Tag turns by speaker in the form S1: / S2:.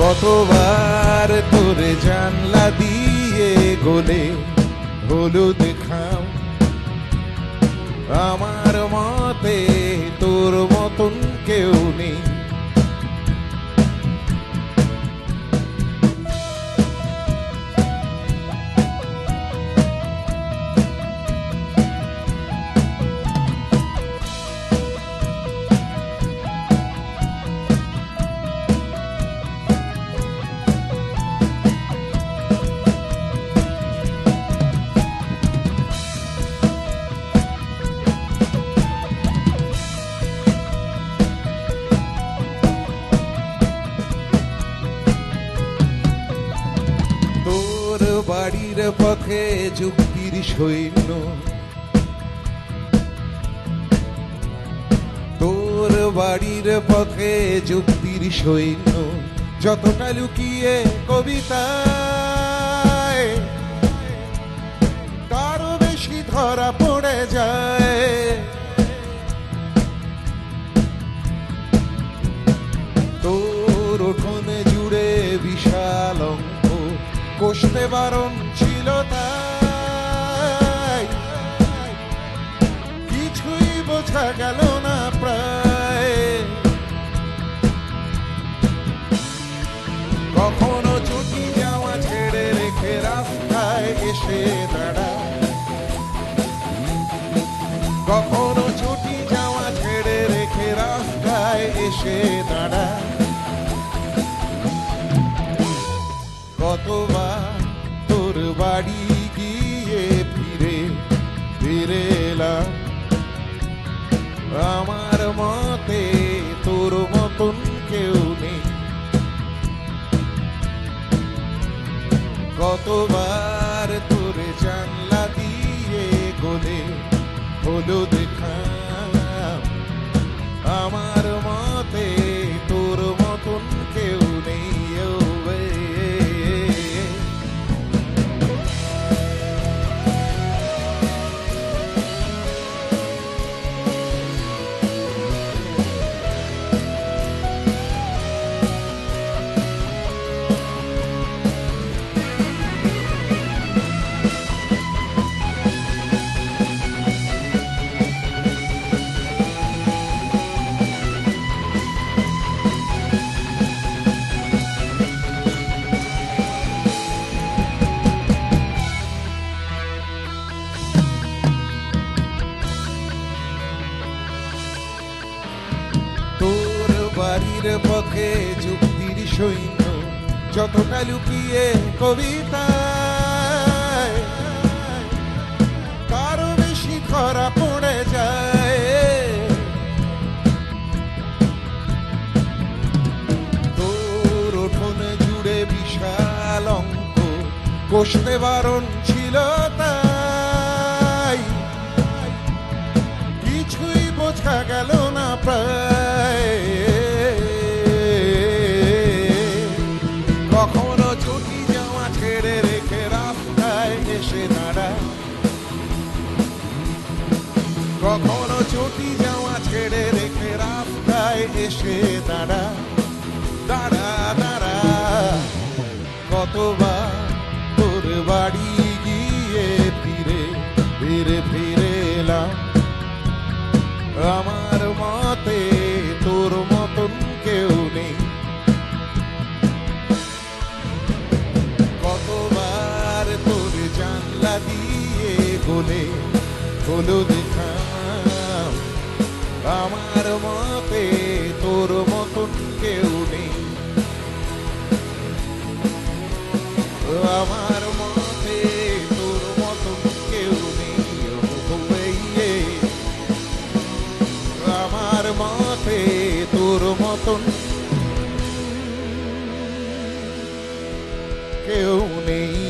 S1: কতবার তোরে জানলা দিয়ে গোলে হলুদ খাও। আমার মতে তোর বাড়ির পক্ষে যুক্তির সৈন্য। তোর বাড়ির পক্ষে যুক্তির সৈন্য। যতটা লুকিয়ে কবিতা বেশি ধরা পড়ে যায়। তোর কষতে বারণ ছিল তাই। কিছুই বোঝা গেল না প্রায়। কখনো ছুটি যাওয়া ছেড়ে রেখে রাস্তায় এসে দাঁড়া। কখনো ছুটি যাওয়া ছেড়ে রেখে রাস্তায় এসে দাঁড়া। কতবার বাড়ি গিয়ে ফিরে ফিরে আমার মতে তোর মতন কেউ নেই। কতবার তোর জানলা দিয়ে গোলে হলো বাড়ির পক্ষে যুক্তির সৈন্য যতটা লুকিয়ে কবিতায় তারও বেশি খরা পড়ে যায়। তোর উঠোনে জুড়ে বিশাল অঙ্ক কষতে বারণ ছিল ছুটি যাওয়া ছেড়ে রেখে রাস্তায় এসে দাঁড়া দাঁড়া দাঁড়া। কতবার তোর বাড়ি গিয়ে ফিরে ফিরে ফিরে আমার মতে তোর মতন কেউ নেই। কতবার তোর জানলা দিয়ে বলে হলো দেখা আমার মতে তোর মতন কেউ নেই আমার মতে তোর মতন কেউ নেই। আমার মতে তোর মতন কেউ নেই